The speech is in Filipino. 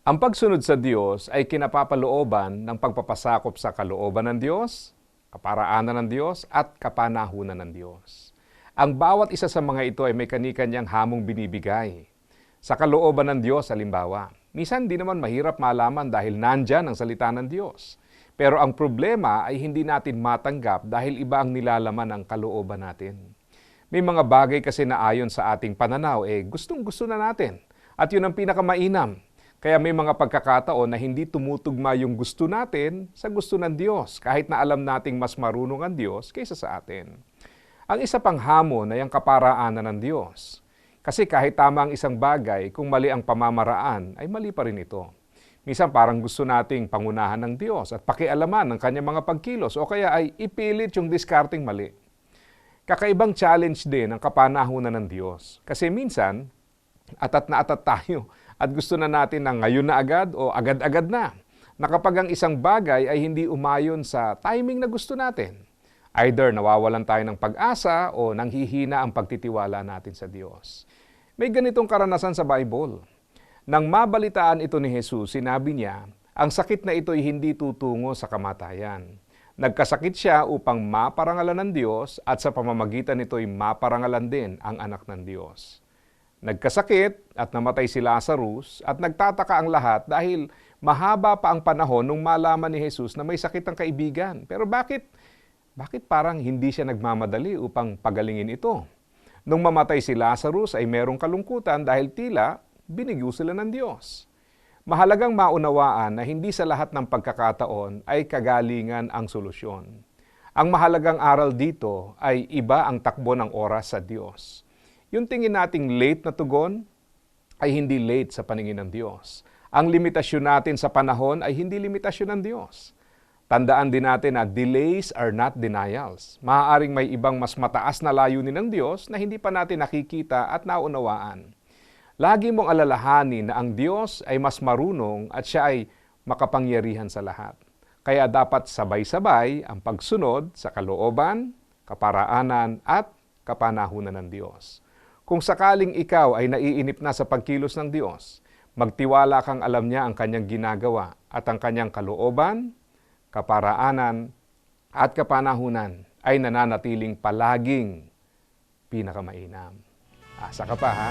Ang pagsunod sa Diyos ay kinapapalooban ng pagpapasakop sa kalooban ng Diyos, kaparaanan ng Diyos, at kapanahunan ng Diyos. Ang bawat isa sa mga ito ay may kanikanyang hamong binibigay. Sa kalooban ng Diyos, halimbawa, minsan di naman mahirap malaman dahil nandyan ang salita ng Diyos. Pero ang problema ay hindi natin matanggap dahil iba ang nilalaman ng kalooban natin. May mga bagay kasi na ayon sa ating pananaw, eh gustong gusto na natin. At yun ang pinakamainam. Kaya may mga pagkakataon na hindi tumutugma yung gusto natin sa gusto ng Diyos, kahit na alam nating mas marunong ang Diyos kaysa sa atin. Ang isa pang hamon ay ang kaparaanan ng Diyos. Kasi kahit tama ang isang bagay, kung mali ang pamamaraan, ay mali pa rin ito. Minsan parang gusto nating pangunahan ng Diyos at pakialaman ng kanyang mga pagkilos o kaya ay ipilit yung discarding mali. Kakaibang challenge din ang kapanahunan ng Diyos. Kasi minsan, atat na atat tayo at gusto na natin na ngayon na agad o agad-agad na. Na kapag ang isang bagay ay hindi umayon sa timing na gusto natin, either nawawalan tayo ng pag-asa o nanghihina ang pagtitiwala natin sa Diyos. May ganitong karanasan sa Bible. Nang mabalitaan ito ni Jesus, sinabi niya, ang sakit na ito ay hindi tutungo sa kamatayan. Nagkasakit siya upang maparangalan ng Diyos at sa pamamagitan nito ay maparangalan din ang anak ng Diyos. Nagkasakit at namatay si Lazarus at nagtataka ang lahat dahil mahaba pa ang panahon nung malaman ni Jesus na may sakit ang kaibigan. Pero bakit bakit parang hindi siya nagmamadali upang pagalingin ito? Nung mamatay si Lazarus ay merong kalungkutan dahil tila binigyo sila ng Diyos. Mahalagang maunawaan na hindi sa lahat ng pagkakataon ay kagalingan ang solusyon. Ang mahalagang aral dito ay iba ang takbo ng oras sa Diyos. Yung tingin nating late na tugon ay hindi late sa paningin ng Diyos. Ang limitasyon natin sa panahon ay hindi limitasyon ng Diyos. Tandaan din natin na delays are not denials. Maaaring may ibang mas mataas na layunin ng Diyos na hindi pa natin nakikita at naunawaan. Lagi mong alalahanin na ang Diyos ay mas marunong at siya ay makapangyarihan sa lahat. Kaya dapat sabay-sabay ang pagsunod sa kalooban, kaparaanan at kapanahunan ng Diyos. Kung sakaling ikaw ay naiinip na sa pagkilos ng Diyos, magtiwala kang alam niya ang kanyang ginagawa at ang kanyang kalooban, kaparaanan, at kapanahunan ay nananatiling palaging pinakamainam. Asa ka pa ha?